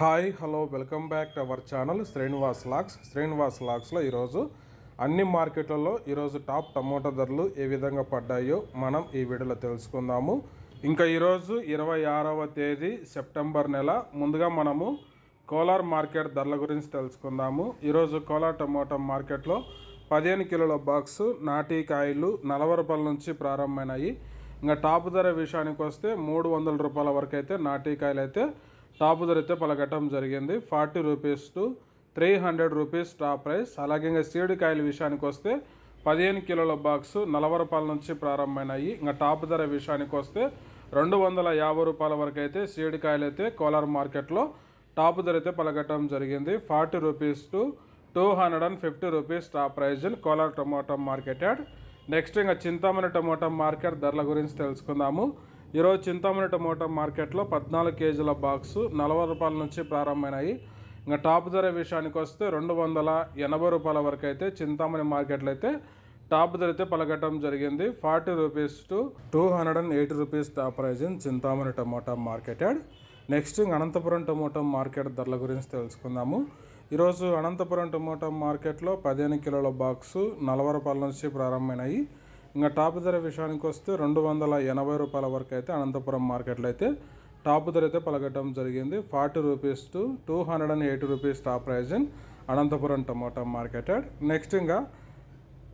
Hi hello welcome back to our channel Srinivas lux. Srinivas లాక్స్లో ఈరోజు అన్ని మార్కెట్లలో ఈరోజు టాప్ టమోటా ధరలు ఏ విధంగా పడ్డాయో మనం ఈ వీడియోలో తెలుసుకుందాము. ఇంకా ఈరోజు ఇరవై ఆరవ తేదీ సెప్టెంబర్ నెల. ముందుగా మనము కోలార్ మార్కెట్ ధరల గురించి తెలుసుకుందాము. ఈరోజు కోలార్ టమోటా మార్కెట్లో పదిహేను కిలోల బాక్సు నాటీ కాయలు నలభై రూపాయల నుంచి ప్రారంభమైనాయి. ఇంకా టాప్ ధర విషయానికి వస్తే మూడు వందల రూపాయల వరకు అయితే నాటీ కాయలు అయితే టాప్ ధర అయితే పలకటం జరిగింది. Forty rupees to three hundred rupees top price. అలాగే ఇంకా సీడ్ కాయల విషయానికి వస్తే పదిహేను కిలోల బాక్స్ నలభై రూపాయల నుంచి ప్రారంభమైనాయి. ఇంకా టాప్ ధర విషయానికి వస్తే రెండు వందల యాభై రూపాయల వరకు అయితే సీడికాయలు అయితే కోలార్ మార్కెట్లో టాప్ ధర అయితే పలకటం జరిగింది. Forty rupees to two hundred and fifty rupees top price Kolar tomato market yard next ఇంకా చింతామణి టమోటా మార్కెట్ ధరల గురించి తెలుసుకుందాము. ఈరోజు చింతామణి టమోటా మార్కెట్లో పద్నాలుగు కేజీల బాక్సు నలభై రూపాయల నుంచి ప్రారంభమైనాయి. ఇంకా టాప్ ధర విషయానికి వస్తే రెండు వందల ఎనభై రూపాయల వరకు అయితే చింతామణి మార్కెట్లో అయితే టాప్ ధర అయితే పలకటం జరిగింది. Forty rupees to two hundred and eighty rupees top price in Chintamani tomato market next Anantapuram tomato market ధరల గురించి తెలుసుకుందాము. ఈరోజు అనంతపురం టమోటా మార్కెట్లో పదిహేను కిలోల బాక్సు నలభై రూపాయల నుంచి ప్రారంభమైనాయి. ఇంకా టాప్ ధర విషయానికి వస్తే రెండు వందల ఎనభై రూపాయల వరకు అయితే అనంతపురం మార్కెట్లో అయితే టాప్ ధర అయితే పలకటం జరిగింది. Forty rupees to two hundred and eighty rupees top price in Anantapuram tomato market next ఇంకా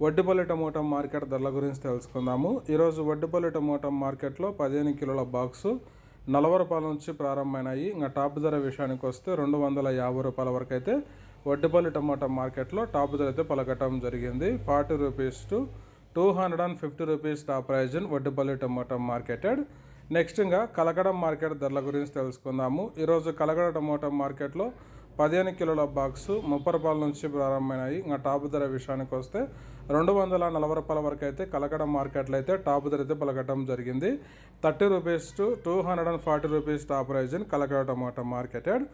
వడ్డిపల్లి టమోటా మార్కెట్ ధరల గురించి తెలుసుకుందాము. ఈరోజు వడ్డిపల్లి టమోటా మార్కెట్లో పదిహేను కిలోల బాక్సు నలభై రూపాయల నుంచి ప్రారంభమైనాయి. ఇంకా టాప్ ధర విషయానికి వస్తే రెండు వందల యాభై రూపాయల వరకు అయితే వడ్డిపల్లి టమోటా మార్కెట్లో టాప్ ధర అయితే పలకటం జరిగింది. Forty rupees to two hundred and fifty rupees top price Vaddupalli Vaddipalli tomato market yard. Next ఇంకా కలగడ మార్కెట్ ధరల గురించి తెలుసుకుందాము. ఈరోజు కలగడ టమోటా మార్కెట్లో పదిహేను కిలోల బాక్సు ముప్పై రూపాయల నుంచి ప్రారంభమైనాయి. ఇంకా టాప్ ధర విషయానికి వస్తే రెండు వందల నలభై రూపాయల వరకు అయితే కలకడ మార్కెట్లో అయితే టాప్ ధర అయితే పలకటం జరిగింది. Thirty rupees to two hundred and forty rupees top price in Kalakada market yard.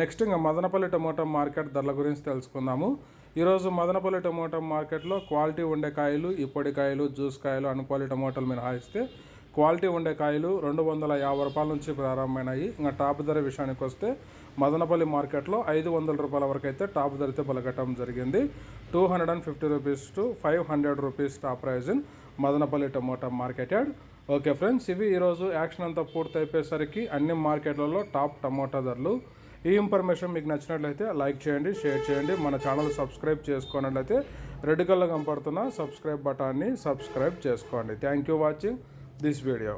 Next ఇంకా మదనపల్లి టమోటా మార్కెట్ ధరల గురించి తెలుసుకుందాము. ఈరోజు మదనపల్లి టమోటా మార్కెట్లో క్వాలిటీ ఉండే కాయలు ఇప్పటి కాయలు జ్యూస్ కాయలు అనుపల్లి టమోటాలు మినహాయిస్తే క్వాలిటీ ఉండే కాయలు రెండు వందల యాభై రూపాయల నుంచి ప్రారంభమైనాయి. ఇంకా టాప్ ధర విషయానికి వస్తే మదనపల్లి మార్కెట్లో ఐదు వందల రూపాయల వరకు అయితే టాప్ ధరతో పలకటం జరిగింది. Two hundred and fifty rupees to five hundred rupees top price in Madanapalli tomato market yard. Okay friends ఇవి ఈరోజు యాక్షన్ అంతా పూర్తి అయిపోయేసరికి అన్ని మార్కెట్లలో టాప్ టమోటా ధరలు ఈ ఇన్ఫర్మేషన్ మీకు నచ్చినట్లయితే లైక్ చేయండి షేర్ చేయండి. మన ఛానల్ సబ్స్క్రైబ్ చేసుకున్నట్లయితే రెడ్ కలర్ కనపడుతున్న సబ్స్క్రైబ్ బటాన్ని సబ్స్క్రైబ్ చేసుకోండి. Thank you watching this video